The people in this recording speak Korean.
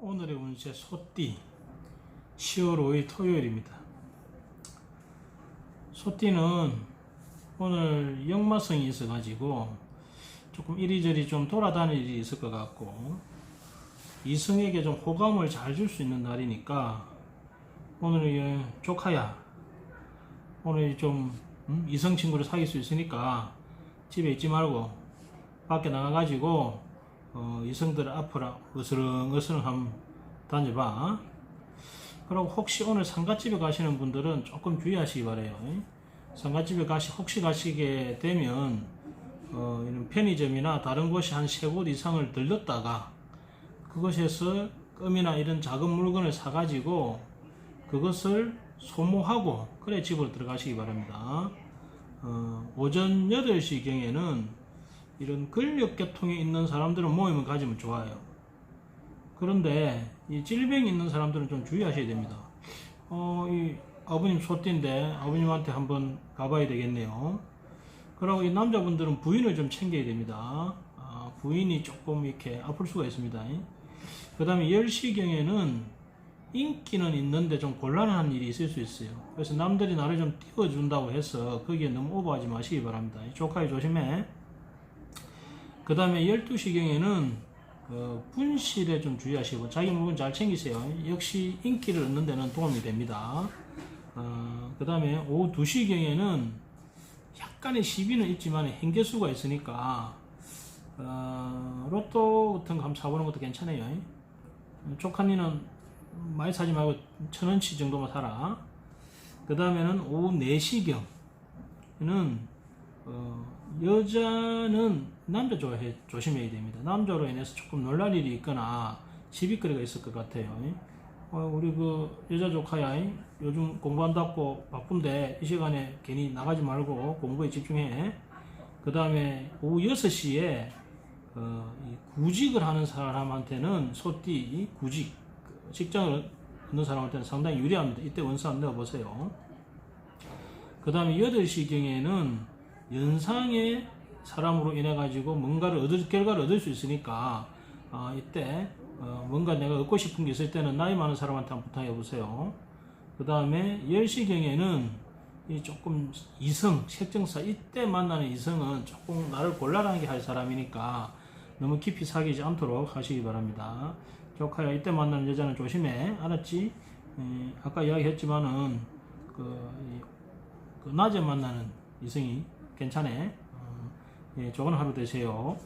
오늘의 운세 소띠 10월 5일 토요일입니다. 소띠는 오늘 역마성이 있어가지고 조금 이리저리 좀 돌아다닐 일이 있을 것 같고 이성에게 좀 호감을 잘 줄 수 있는 날이니까 오늘 조카야 오늘 좀 음? 이성 친구를 사귈 수 있으니까 집에 있지 말고 밖에 나가가지고 어, 이성들 앞으로 으스렁으스렁 한번 다녀봐. 그리고 혹시 오늘 상가집에 가시는 분들은 조금 주의하시기 바래요. 상가집에 가시 혹시 가시게 되면 어, 이런 편의점이나 다른 곳이 한 세 곳 이상을 들렀다가 그것에서 껌이나 이런 작은 물건을 사가지고 그것을 소모하고 그래 집으로 들어가시기 바랍니다. 어, 오전 8시경에는 이런 근력계통에 있는 사람들은 모임을 가지면 좋아요. 그런데 이 질병이 있는 사람들은 좀 주의하셔야 됩니다. 어, 이 아버님 소띠인데 아버님한테 한번 가봐야 되겠네요. 그리고 이 남자분들은 부인을 좀 챙겨야 됩니다. 아, 부인이 조금 이렇게 아플 수가 있습니다. 그 다음에 10시경에는 인기는 있는데 좀 곤란한 일이 있을 수 있어요. 그래서 남들이 나를 좀 띄워준다고 해서 거기에 너무 오버하지 마시기 바랍니다. 조카에 조심해. 그 다음에 12시경에는 어, 분실에 좀 주의하시고 자기 물건 잘 챙기세요. 역시 인기를 얻는 데는 도움이 됩니다. 어, 그 다음에 오후 2시경에는 약간의 시비는 있지만 행계수가 있으니까 어, 로또 같은 거 한번 사보는 것도 괜찮아요. 조카니는 많이 사지 말고 천 원치 정도만 사라. 그 다음에는 오후 4시경에는 어, 여자는 남자 조해, 조심해야 됩니다. 남자로 인해서 조금 놀랄 일이 있거나 시비거리가 있을 것 같아요. 어, 우리 그 여자 조카야 요즘 공부한다고 바쁜데 이 시간에 괜히 나가지 말고 공부에 집중해. 그 다음에 오후 6시에 어, 이 구직을 하는 사람한테는 소띠 구직 그 직장을 얻는 사람한테는 상당히 유리합니다. 이때 원수 한번 넣어보세요. 그 다음에 8시경에는 연상의 사람으로 인해 가지고 뭔가를 얻을 결과를 얻을 수 있으니까 어, 이때 어, 뭔가 내가 얻고 싶은 게 있을 때는 나이 많은 사람한테 한번 부탁해 보세요. 그 다음에 10시경에는 이 조금 이성, 색정사 이때 만나는 이성은 조금 나를 곤란하게 할 사람이니까 너무 깊이 사귀지 않도록 하시기 바랍니다. 조카야 이때 만나는 여자는 조심해 알았지? 에, 아까 이야기했지만은 그, 이, 그 낮에 만나는 이성이 괜찮아. 어, 예, 좋은 하루 되세요.